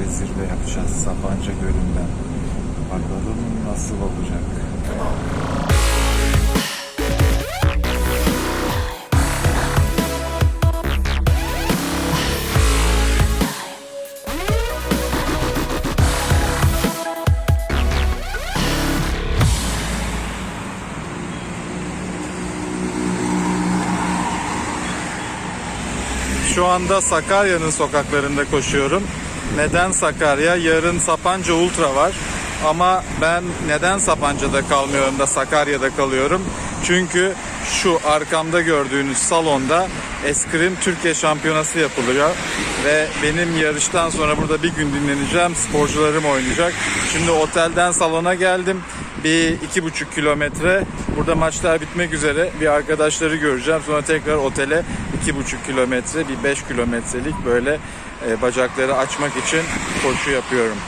ve zirve yapacağız Sapanca Gölü'nden. Bakalım nasıl olacak. Şu anda Sakarya'nın sokaklarında koşuyorum. Neden Sakarya? Yarın Sapanca Ultra var. Ama ben neden Sapanca'da kalmıyorum da Sakarya'da kalıyorum? Çünkü şu arkamda gördüğünüz salonda eskrim Türkiye Şampiyonası yapılıyor. Ve benim yarıştan sonra burada bir gün dinleneceğim. Sporcularım oynayacak. Şimdi otelden salona geldim. Bir iki buçuk kilometre. Burada maçlar bitmek üzere. Bir arkadaşları göreceğim. Sonra tekrar otele iki buçuk kilometre, bir beş kilometrelik böyle e, bacakları açmak için koşu yapıyorum.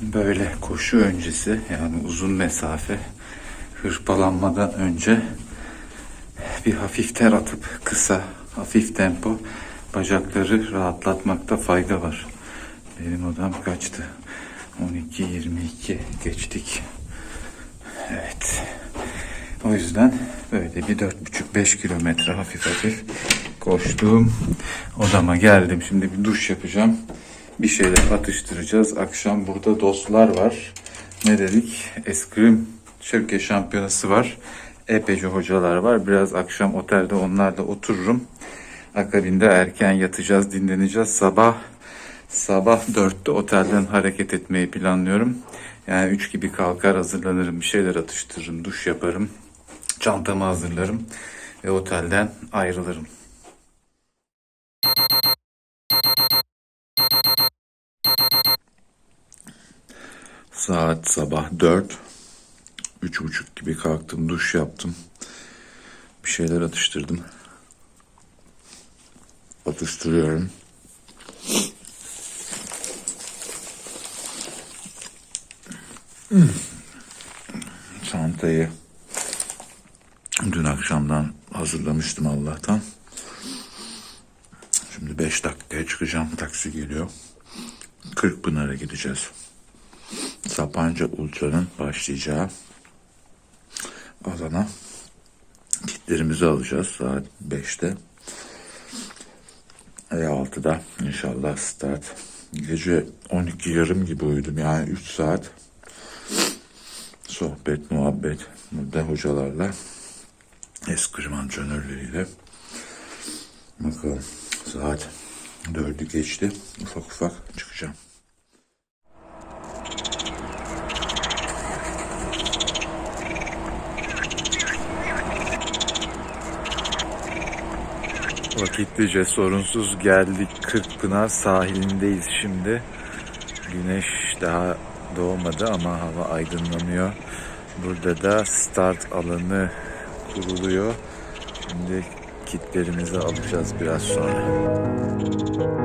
Böyle koşu öncesi yani uzun mesafe hırpalanmadan önce bir hafif ter atıp kısa hafif tempo bacakları rahatlatmakta fayda var. Benim odam kaçtı? 12-22 geçtik. Evet. O yüzden böyle bir 4,5-5 kilometre hafif hafif koştum. Odama geldim. Şimdi bir duş yapacağım. Bir şeyler atıştıracağız. Akşam burada dostlar var. Ne dedik? Eskrim Türkiye şampiyonası var. Epeyce hocalar var. Biraz akşam otelde onlarla otururum. Akabinde erken yatacağız, dinleneceğiz. Sabah sabah 4'te otelden hareket etmeyi planlıyorum. Yani 3 gibi kalkar hazırlanırım, bir şeyler atıştırırım, duş yaparım. Çantamı hazırlarım ve otelden ayrılırım. Saat sabah 4. Üç buçuk gibi kalktım, duş yaptım. Bir şeyler atıştırdım. Atıştırıyorum. Çantayı dün akşamdan hazırlamıştım Allah'tan. Şimdi 5 dakikaya çıkacağım. Taksi geliyor. Kırkpınar'a gideceğiz. Sapanca Ultra'nın başlayacağı alana kitlerimizi alacağız saat 5'te. Ve 6'da inşallah start. Gece 12 yarım gibi uyudum yani 3 saat sohbet, muhabbet burada hocalarla eskrim antrenörleriyle bakalım saat 4'ü geçti ufak ufak çıkacağım. Vakitlice sorunsuz geldik Kırkpınar sahilindeyiz şimdi. Güneş daha doğmadı ama hava aydınlanıyor. Burada da start alanı kuruluyor. Şimdi kitlerimizi alacağız biraz sonra.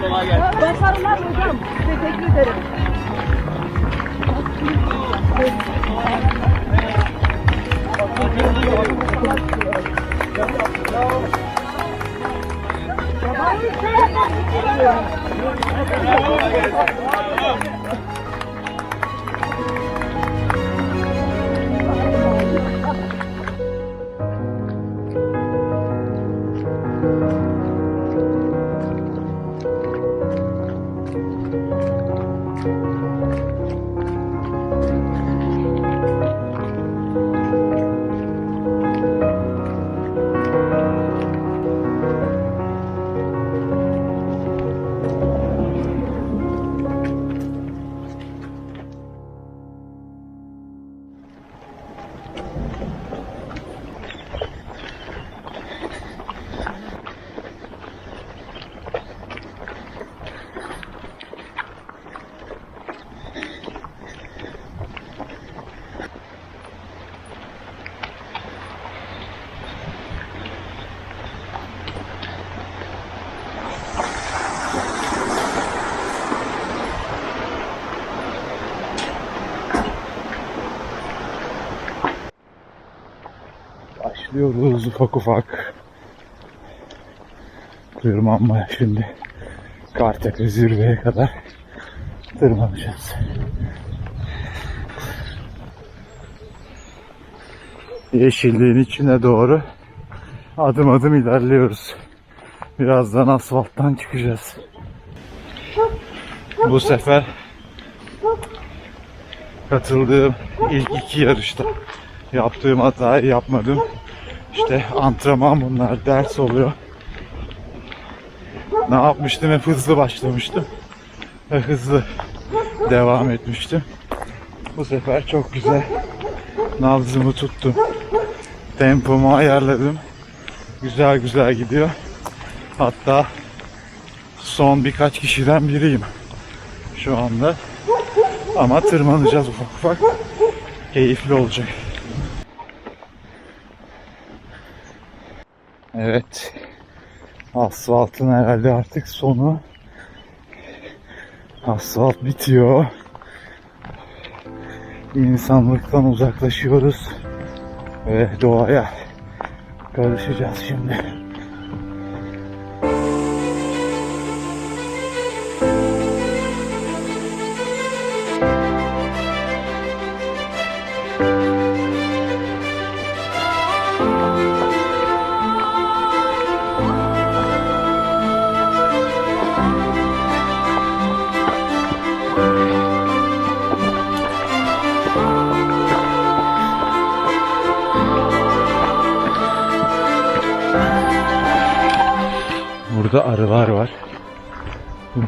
Kolay gelsin. Başarılar hocam. Teşekkür ederim. Başlıyoruz ufak ufak. Tırmanmaya şimdi. Kartepe zirveye kadar tırmanacağız. Yeşilliğin içine doğru adım adım ilerliyoruz. Birazdan asfalttan çıkacağız. Bu sefer katıldığım ilk iki yarışta yaptığım hatayı yapmadım. İşte antrenman bunlar, ders oluyor. Ne yapmıştım? Hep hızlı başlamıştım. Ve hızlı devam etmiştim. Bu sefer çok güzel nabzımı tuttum. Tempomu ayarladım. Güzel güzel gidiyor. Hatta son birkaç kişiden biriyim şu anda. Ama tırmanacağız ufak ufak. Keyifli olacak. Evet. Asfaltın herhalde artık sonu. Asfalt bitiyor. İnsanlıktan uzaklaşıyoruz. Ve doğaya karışacağız şimdi.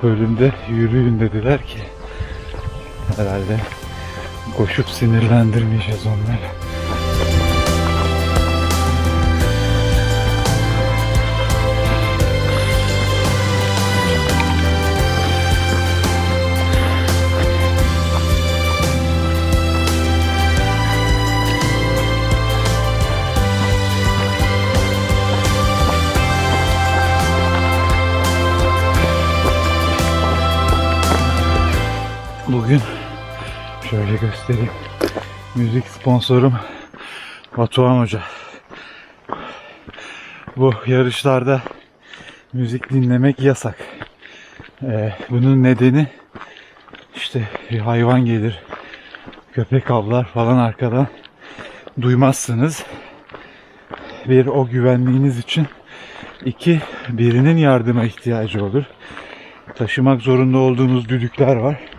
Bölümde yürüyün dediler ki herhalde koşup sinirlendirmeyeceğiz onları. Bugün şöyle göstereyim. Müzik sponsorum Batuhan Hoca. Bu yarışlarda müzik dinlemek yasak. Ee, bunun nedeni işte bir hayvan gelir, köpek avlar falan arkadan duymazsınız. Bir o güvenliğiniz için iki birinin yardıma ihtiyacı olur. Taşımak zorunda olduğunuz düdükler var.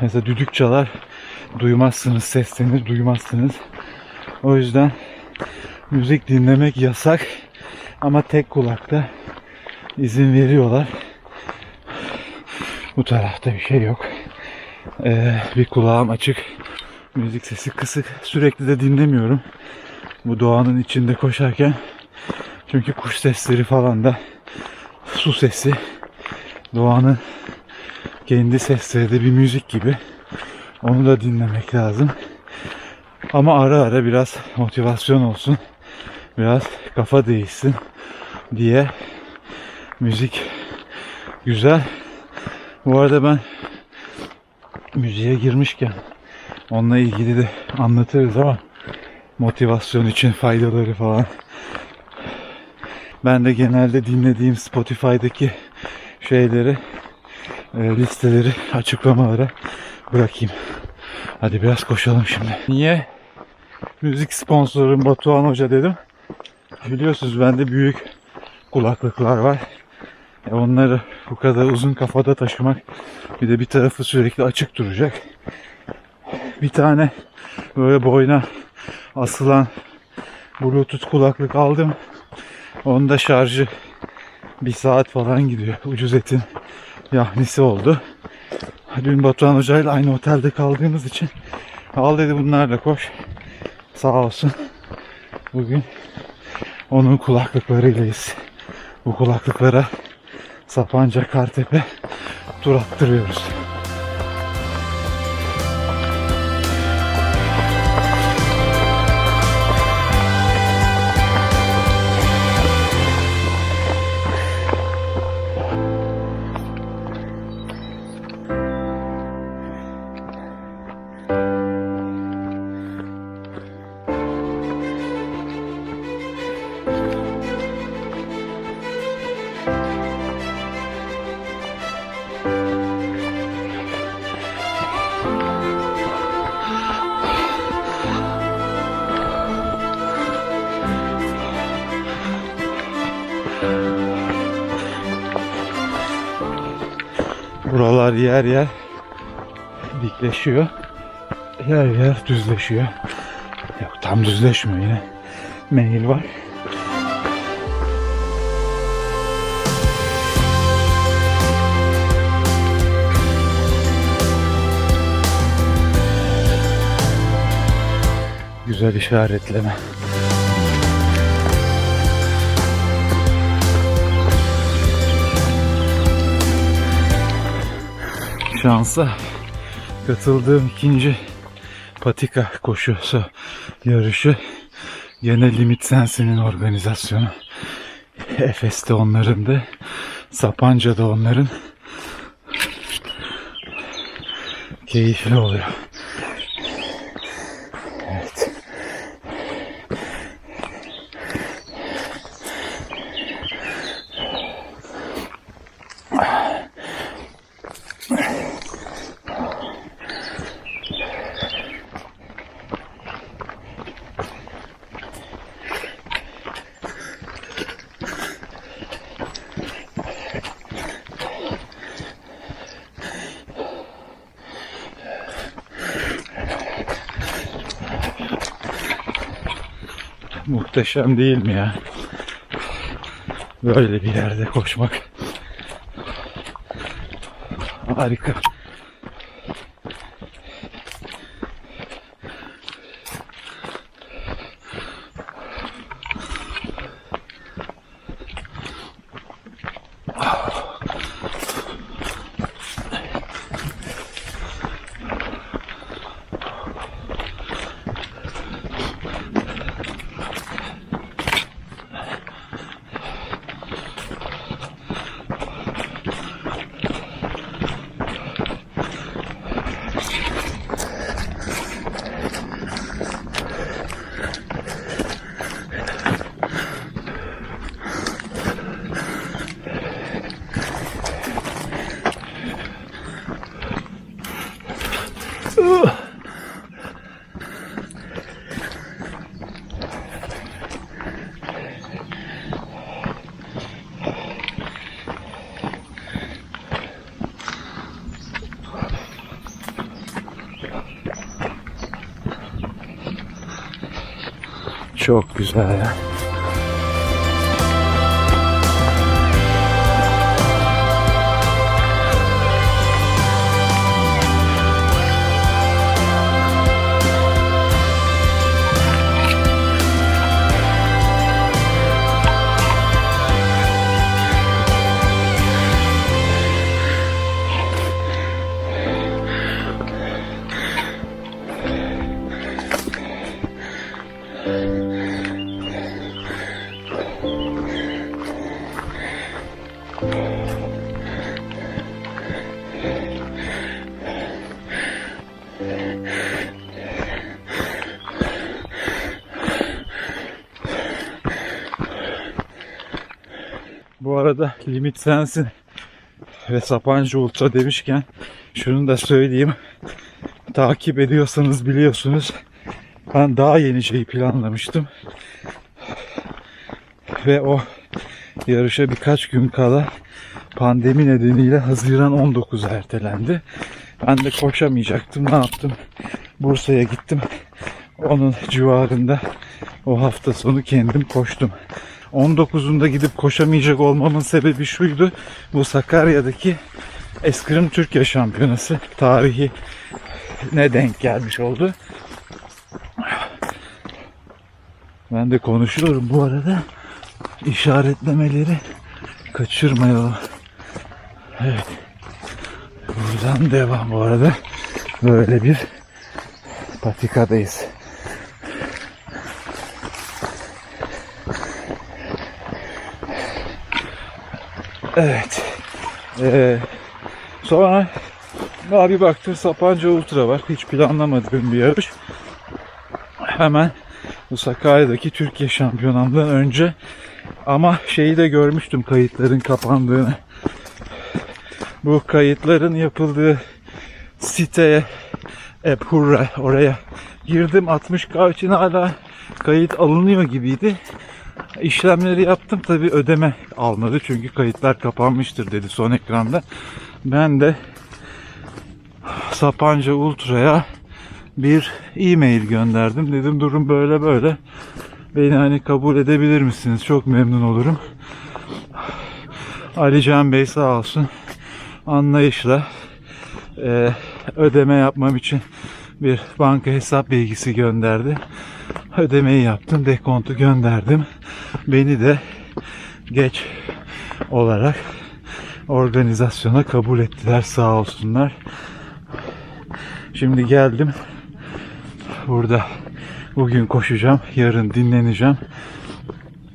Mesela düdük çalar duymazsınız seslenir duymazsınız. O yüzden müzik dinlemek yasak ama tek kulakta izin veriyorlar. Bu tarafta bir şey yok. Ee, bir kulağım açık. Müzik sesi kısık. Sürekli de dinlemiyorum. Bu doğanın içinde koşarken. Çünkü kuş sesleri falan da su sesi doğanın kendi sesleri de bir müzik gibi. Onu da dinlemek lazım. Ama ara ara biraz motivasyon olsun. Biraz kafa değişsin diye müzik güzel. Bu arada ben müziğe girmişken onunla ilgili de anlatırız ama motivasyon için faydaları falan. Ben de genelde dinlediğim Spotify'daki şeyleri listeleri açıklamalara bırakayım. Hadi biraz koşalım şimdi. Niye müzik sponsorum Batuhan Hoca dedim. Biliyorsunuz bende büyük kulaklıklar var. E onları bu kadar uzun kafada taşımak bir de bir tarafı sürekli açık duracak. Bir tane böyle boyna asılan bluetooth kulaklık aldım. Onun da şarjı bir saat falan gidiyor. Ucuz etin yahnisi oldu. Dün Batuhan Hoca ile aynı otelde kaldığımız için al dedi bunlarla koş. Sağ olsun. Bugün onun kulaklıklarıylayız. Bu kulaklıklara Sapanca Kartepe tur attırıyoruz. Buralar yer yer dikleşiyor. Yer yer düzleşiyor. Yok tam düzleşmiyor yine. Meyil var. Güzel işaretleme. Şansa katıldığım ikinci patika koşusu yarışı gene Limit Sensi'nin organizasyonu. Efes'te onların da Sapanca'da onların keyifli oluyor. Muhteşem değil mi ya? Böyle bir yerde koşmak. Harika. Çok güzel ya. Arada limit sensin ve Sapancı Ultra demişken şunu da söyleyeyim. Takip ediyorsanız biliyorsunuz. Ben daha yeni şeyi planlamıştım. Ve o yarışa birkaç gün kala pandemi nedeniyle Haziran 19 ertelendi. Ben de koşamayacaktım. Ne yaptım? Bursa'ya gittim. Onun civarında o hafta sonu kendim koştum. 19'unda gidip koşamayacak olmamın sebebi şuydu. Bu Sakarya'daki Eskrim Türkiye Şampiyonası tarihi ne denk gelmiş oldu. Ben de konuşuyorum bu arada. İşaretlemeleri kaçırmayalım. Evet. Buradan devam bu arada. Böyle bir patikadayız. Evet. Ee, sonra daha bir baktım Sapanca Ultra var. Hiç planlamadığım bir yarış. Hemen bu Sakarya'daki Türkiye şampiyonamdan önce ama şeyi de görmüştüm kayıtların kapandığını. Bu kayıtların yapıldığı siteye Epurra oraya girdim 60K için hala kayıt alınıyor gibiydi. İşlemleri yaptım tabi ödeme almadı çünkü kayıtlar kapanmıştır dedi son ekranda. Ben de Sapanca Ultra'ya bir e-mail gönderdim. Dedim durum böyle böyle. Beni hani kabul edebilir misiniz? Çok memnun olurum. Ali Can Bey sağ olsun anlayışla e, ödeme yapmam için bir banka hesap bilgisi gönderdi. Ödemeyi yaptım, dekontu gönderdim. Beni de geç olarak organizasyona kabul ettiler sağ olsunlar. Şimdi geldim. Burada bugün koşacağım, yarın dinleneceğim.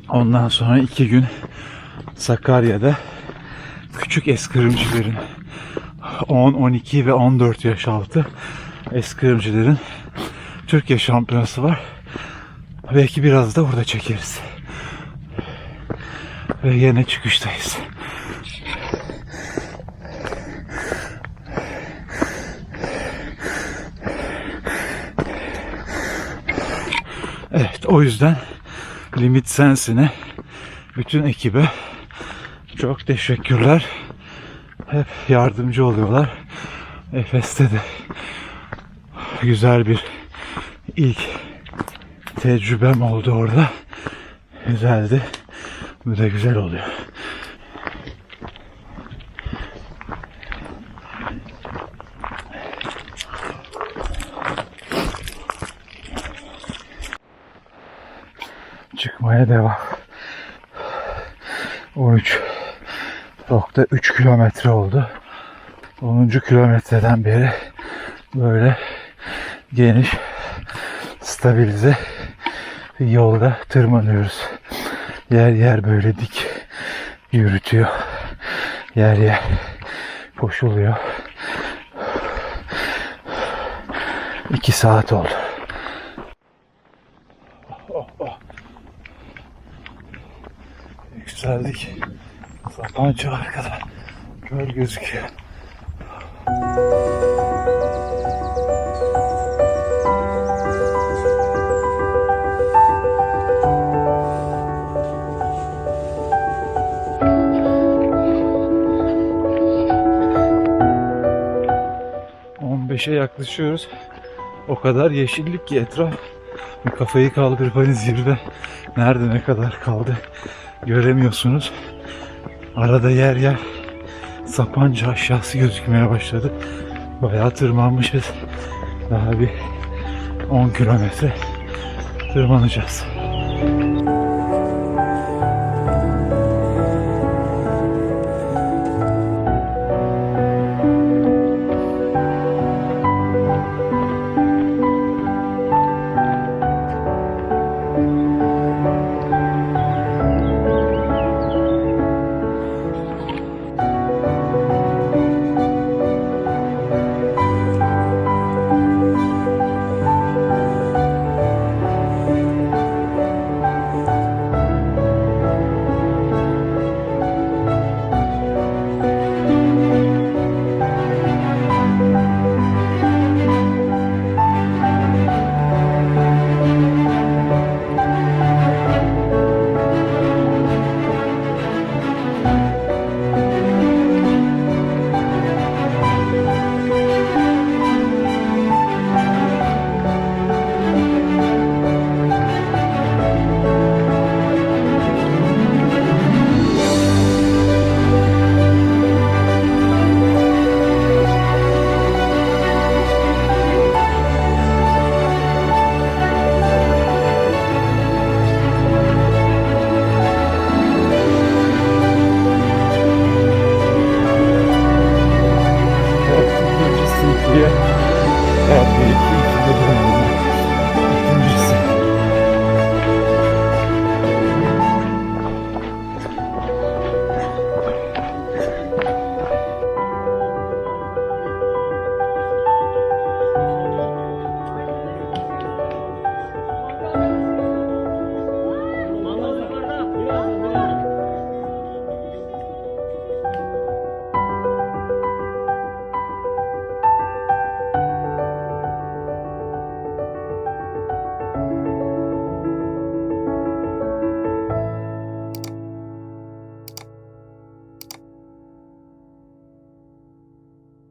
Ondan sonra iki gün Sakarya'da küçük eskrimcilerin 10, 12 ve 14 yaş altı eskrimcilerin Türkiye şampiyonası var. Belki biraz da orada çekeriz. Ve yine çıkıştayız. Evet o yüzden Limit Sensin'e bütün ekibe çok teşekkürler. Hep yardımcı oluyorlar. Efes'te de güzel bir ilk tecrübem oldu orada. Güzeldi. Bu da güzel oluyor. Çıkmaya devam. 13.3 kilometre oldu. 10. kilometreden beri böyle geniş, stabilize yolda tırmanıyoruz. Yer yer böyle dik yürütüyor. Yer yer koşuluyor. 2 saat oldu. Yükseldik. Sapanca arkada. Göl gözüküyor. ...15'e yaklaşıyoruz. O kadar yeşillik ki etraf. Kafayı kaldırıp hani zirve nerede ne kadar kaldı göremiyorsunuz. Arada yer yer Sapanca aşağısı gözükmeye başladı. Bayağı tırmanmışız. Daha bir 10 kilometre tırmanacağız.